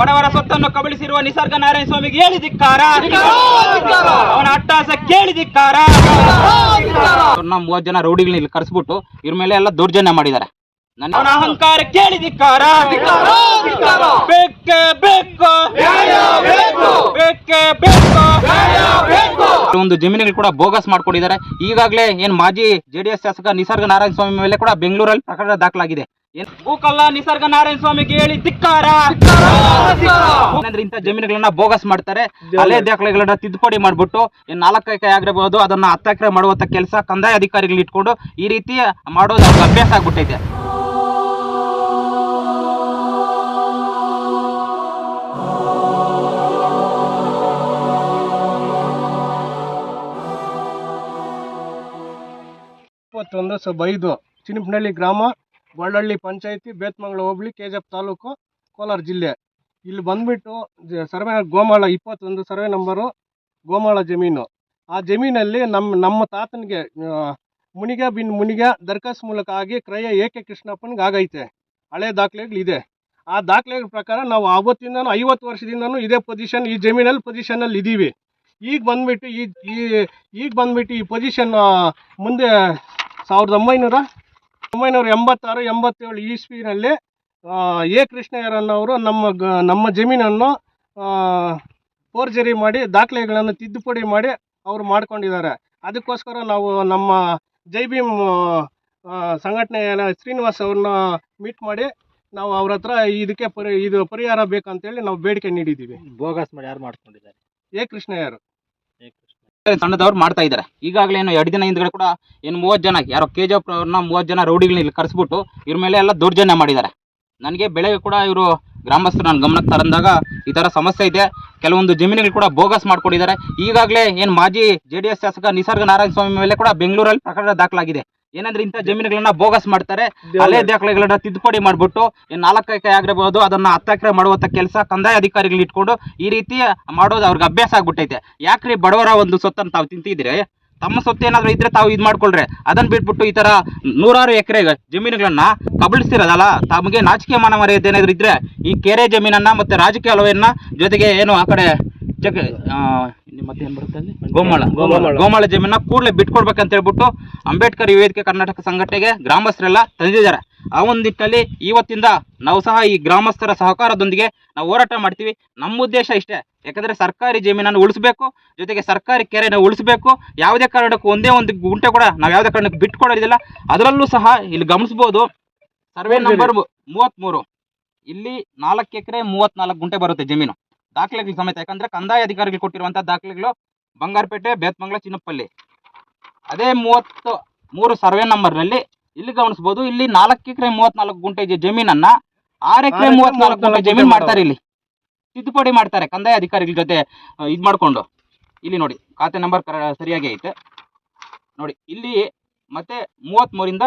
ಬಡವರ ಸೊತ್ತನ್ನು ಕಬಳಿಸಿರುವ ನಿಸರ್ಗ ನಾರಾಯಣ ಸ್ವಾಮಿಗೆ ಹೇಳಿದಿಕ್ಕಾರ ಅವನ ಅಟ್ಟಾಸ ಕೇಳಿದಿಕ್ಕಾರ ನಮ್ಮ ಮೂವತ್ತು ಜನ ರೌಡಿಗಳನ್ನ ಇಲ್ಲಿ ಕರೆಸ್ಬಿಟ್ಟು ಇವ್ರ ಮೇಲೆ ಎಲ್ಲ ದೌರ್ಜನ್ಯ ಮಾಡಿದ್ದಾರೆ. ನನ್ನ ಅಹಂಕಾರ ಕೇಳಿದಿಕ್ಕಾರ ಬೇಕೆ ಬೇಕು. ಬೇಕೇ ಬೇಕು. ಒಂದು ಜಮೀನುಗಳು ಕೂಡ ಬೋಗಸ್ ಮಾಡ್ಕೊಂಡಿದ್ದಾರೆ. ಈಗಾಗಲೇ ಏನ್ ಮಾಜಿ ಜೆಡಿಎಸ್ ಶಾಸಕ ನಿಸರ್ಗ ನಾರಾಯಣ ಸ್ವಾಮಿ ಮೇಲೆ ಕೂಡ ಬೆಂಗಳೂರಲ್ಲಿ ಪ್ರಕರಣ ದಾಖಲಾಗಿದೆ. ಭೂಕಲ್ಲ ನಿಸರ್ಗ ನಾರಾಯಣ ಸ್ವಾಮಿಗೆ ಹೇಳಿ ಧಿಕ್ಕಾರ. ಏನಂದ್ರೆ ಇಂಥ ಜಮೀನುಗಳನ್ನ ಬೋಗಸ್ ಮಾಡ್ತಾರೆ. ಹಳೆ ದಾಖಲೆಗಳನ್ನ ತಿದ್ದುಪಡಿ ಮಾಡ್ಬಿಟ್ಟು ನಾಲ್ಕು ಎಕರೆ ಆಗಿರಬಹುದು ಅದನ್ನ ಹತ್ತು ಎಕರೆ ಮಾಡುವಂತ ಕೆಲಸ ಕಂದಾಯ ಅಧಿಕಾರಿಗಳು ಇಟ್ಕೊಂಡು ಈ ರೀತಿ ಮಾಡೋದು ಅವ್ರಿಗೆ ಅಭ್ಯಾಸ ಆಗ್ಬಿಟ್ಟೈತೆ. ಇಪ್ಪತ್ತೊಂದು ಸಬ್ ಐದು ಚಿನಿಪನಹಳ್ಳಿ ಗ್ರಾಮ ಗೊಳ್ಳಹಳ್ಳಿ ಪಂಚಾಯಿತಿ ಬೇತ್ಮಂಗ್ಳ ಹೋಬಳಿ K G F taluk Kolar ಜಿಲ್ಲೆ. ಇಲ್ಲಿ ಬಂದ್ಬಿಟ್ಟು ಸರ್ವೆ ಗೋಮಾಳ ಇಪ್ಪತ್ತೊಂದು ಸರ್ವೆ ನಂಬರು ಗೋಮಾಳ ಜಮೀನು. ಆ ಜಮೀನಲ್ಲಿ ನಮ್ಮ ನಮ್ಮ ತಾತನಿಗೆ ಮುನಿಗ ಬಿನ್ ಮುನಿಗ ದರ್ಖಾಸ್ ಮೂಲಕ ಆಗಿ ಕ್ರಯ ಎ ಕೆ ಕೃಷ್ಣಪ್ಪನಿಗೆ ಆಗೈತೆ. ಹಳೆ ದಾಖಲೆಗಳಿದೆ ಆ ದಾಖಲೆಗಳ ಪ್ರಕಾರ ನಾವು ಆವತ್ತಿಂದನೂ ಐವತ್ತು ವರ್ಷದಿಂದನೂ ಇದೇ ಪೊಸಿಷನ್, ಈ ಜಮೀನಲ್ಲಿ ಪೊಸಿಷನಲ್ಲಿ ಇದ್ದೀವಿ. ಈಗ ಬಂದ್ಬಿಟ್ಟು ಈ ಈಗ ಬಂದ್ಬಿಟ್ಟು ಈ ಪೊಸಿಷನ್ ಮುಂದೆ ಸಾವಿರದ ಒಂಬೈನೂರ ಒಂಬೈನೂರ ಎಂಬತ್ತಾರು ಎಂಬತ್ತೇಳು ಇಸ್ವಿನಲ್ಲಿ ಎ ಕೃಷ್ಣಯ್ಯರನ್ನವರು ನಮ್ಮ ಗ ನಮ್ಮ ಜಮೀನನ್ನು ಫೋರ್ಜರಿ ಮಾಡಿ ದಾಖಲೆಗಳನ್ನು ತಿದ್ದುಪಡಿ ಮಾಡಿ ಅವರು ಮಾಡ್ಕೊಂಡಿದ್ದಾರೆ. ಅದಕ್ಕೋಸ್ಕರ ನಾವು ನಮ್ಮ ಜೈ ಭೀಮ್ ಸಂಘಟನೆಯ ಶ್ರೀನಿವಾಸ್ ಅವ್ರನ್ನ ಮೀಟ್ ಮಾಡಿ ನಾವು ಅವ್ರ ಹತ್ರ ಇದಕ್ಕೆ ಪರಿ ಇದು ಪರಿಹಾರ ಬೇಕಂತೇಳಿ ನಾವು ಬೇಡಿಕೆ ನೀಡಿದ್ದೀವಿ. ಬೋಗಸ್ ಮಾಡಿ ಯಾರು ಮಾಡ್ಕೊಂಡಿದ್ದಾರೆ? ಎ ಕೃಷ್ಣಯ್ಯರು. ಸಣ್ಣದವ್ರು ಮಾಡ್ತಾ ಇದ್ದಾರೆ. ಈಗಾಗಲೇ ಏನು ಎರಡು ದಿನ ಹಿಂದ್ಗಡೆ ಕೂಡ ಏನು ಮೂವತ್ತು ಜನ, ಯಾರೋ ಕೆ ಜಿ ಅವ್ರನ್ನ ಮೂವತ್ತು ಜನ ರೌಡಿಗಳನ್ನ ಇಲ್ಲಿ ಕರೆಸ್ಬಿಟ್ಟು ಇವ್ರ ಮೇಲೆ ಎಲ್ಲ ದೌರ್ಜನ್ಯ ಮಾಡಿದ್ದಾರೆ. ನನಗೆ ಬೆಳೆಗೆ ಕೂಡ ಇವರು ಗ್ರಾಮಸ್ಥರು ನನ್ನ ಗಮನಕ್ಕೆ ತರಂದಾಗ ಈ ಥರ ಸಮಸ್ಯೆ ಇದೆ. ಕೆಲವೊಂದು ಜಮೀನುಗಳು ಕೂಡ ಬೋಗಸ್ ಮಾಡಿಕೊಂಡಿದ್ದಾರೆ. ಈಗಾಗಲೇ ಏನು ಮಾಜಿ ಜೆ ಶಾಸಕ ನಿಸರ್ಗ ನಾರಾಯಣ ಸ್ವಾಮಿ ಮೇಲೆ ಕೂಡ ಬೆಂಗಳೂರಲ್ಲಿ ಪ್ರಕರಣ ದಾಖಲಾಗಿದೆ. ಏನಂದ್ರೆ ಇಂಥ ಜಮೀನುಗಳನ್ನ ಬೋಗಸ್ ಮಾಡ್ತಾರೆ. ಹಳೆ ದಾಖಲೆಗಳನ್ನ ತಿದ್ದುಪಡಿ ಮಾಡ್ಬಿಟ್ಟು ನಾಲ್ಕು ಎಕರೆ ಆಗಿರಬಹುದು ಅದನ್ನ ಹತ್ತು ಎಕರೆ ಮಾಡುವಂತ ಕೆಲಸ ಕಂದಾಯ ಅಧಿಕಾರಿಗಳು ಇಟ್ಕೊಂಡು ಈ ರೀತಿ ಮಾಡೋದು ಅವ್ರಿಗೆ ಅಭ್ಯಾಸ ಆಗ್ಬಿಟ್ಟೈತೆ. ಯಾಕ್ರಿ ಬಡವರ ಒಂದು ಸೊತ್ತನ್ನು ತಾವು ತಿಂತಿದ್ರೆ ತಮ್ಮ ಸೊತ್ತು ಏನಾದ್ರು ಇದ್ರೆ ತಾವು ಇದು ಮಾಡ್ಕೊಳ್ರೆ. ಅದನ್ನ ಬಿಟ್ಬಿಟ್ಟು ಈ ತರ ನೂರಾರು ಎಕರೆ ಜಮೀನುಗಳನ್ನ ಕಬಳಿಸ್ತಿರೋದಲ್ಲ ತಮಗೆ ನಾಚಿಕೆ ಮಾನ ಮರ್ಯಾದೆ ಏನಾದ್ರು ಇದ್ರೆ ಈ ಕೆರೆ ಜಮೀನನ್ನ ಮತ್ತೆ ರಾಜಕೀಯ ಅಲವೆಯನ್ನ ಜೊತೆಗೆ ಏನು ಆ ಕಡೆ ಜಗ ಬರುತ್ತೆ ಅಲ್ಲಿ? ಗೋಮಾಳ ಗೋಮಾಳ. ಗೋಮಾಳ ಜಮೀನ ಕೂಡಲೇ ಬಿಟ್ಕೊಡ್ಬೇಕಂತ ಹೇಳ್ಬಿಟ್ಟು ಅಂಬೇಡ್ಕರ್ ವೇದಿಕೆ ಕರ್ನಾಟಕ ಸಂಘಟನೆಗೆ ಗ್ರಾಮಸ್ಥರೆಲ್ಲ ತಂದಿದ್ದಾರೆ. ಆ ಒಂದು ನಿಟ್ಟಿನಲ್ಲಿ ಇವತ್ತಿಂದ ನಾವು ಸಹ ಈ ಗ್ರಾಮಸ್ಥರ ಸಹಕಾರದೊಂದಿಗೆ ನಾವು ಹೋರಾಟ ಮಾಡ್ತೀವಿ. ನಮ್ಮ ಉದ್ದೇಶ ಇಷ್ಟೇ. ಯಾಕಂದ್ರೆ ಸರ್ಕಾರಿ ಜಮೀನನ್ನು ಉಳಿಸ್ಬೇಕು ಜೊತೆಗೆ ಸರ್ಕಾರಿ ಕೆರೆನ ಉಳಿಸ್ಬೇಕು. ಯಾವುದೇ ಕಾರಣಕ್ಕೂ ಒಂದೇ ಒಂದು ಗುಂಟೆ ಕೂಡ ನಾವು ಯಾವುದೇ ಕಾರಣಕ್ಕೂ ಬಿಟ್ಕೊಡೋದಿಲ್ಲ. ಅದರಲ್ಲೂ ಸಹ ಇಲ್ಲಿ ಗಮನಿಸ್ಬೋದು ಸರ್ವೆ ನಂಬರ್ ಮೂವತ್ತ್ಮೂರು. ಇಲ್ಲಿ ನಾಲ್ಕು ಎಕರೆ ಮೂವತ್ನಾಲ್ಕು ಗುಂಟೆ ಬರುತ್ತೆ ಜಮೀನು. ದಾಖಲೆಗಳು ಸಮೇತ. ಯಾಕಂದ್ರೆ ಕಂದಾಯ ಅಧಿಕಾರಿಗಳು ಕೊಟ್ಟಿರುವಂತಹ ದಾಖಲೆಗಳು ಬಂಗಾರಪೇಟೆ ಬೇತ್ಮಂಗ್ಲ ಚಿನ್ನಪ್ಪಲ್ಲಿ. ಅದೇ ಮೂವತ್ತು ಮೂರು ಸರ್ವೆ ನಂಬರ್ನಲ್ಲಿ ಇಲ್ಲಿ ಗಮನಿಸಬಹುದು ಇಲ್ಲಿ ನಾಲ್ಕು ಎಕರೆ ಮೂವತ್ನಾಲ್ಕು ಗುಂಟೆ ಇದೆ ಜಮೀನನ್ನ. ಆರು ಎಕರೆ ಮೂವತ್ನಾಲ್ಕು ಗುಂಟೆ ಜಮೀನು ಮಾಡ್ತಾರೆ ಇಲ್ಲಿ. ತಿದ್ದುಪಡಿ ಮಾಡ್ತಾರೆ ಕಂದಾಯ ಅಧಿಕಾರಿಗಳ ಜೊತೆ ಇದ್ ಮಾಡ್ಕೊಂಡು. ಇಲ್ಲಿ ನೋಡಿ ಖಾತೆ ನಂಬರ್ ಸರಿಯಾಗಿ ಐತೆ. ನೋಡಿ ಇಲ್ಲಿ ಮತ್ತೆ ಮೂವತ್ತ್ ಮೂರಿಂದ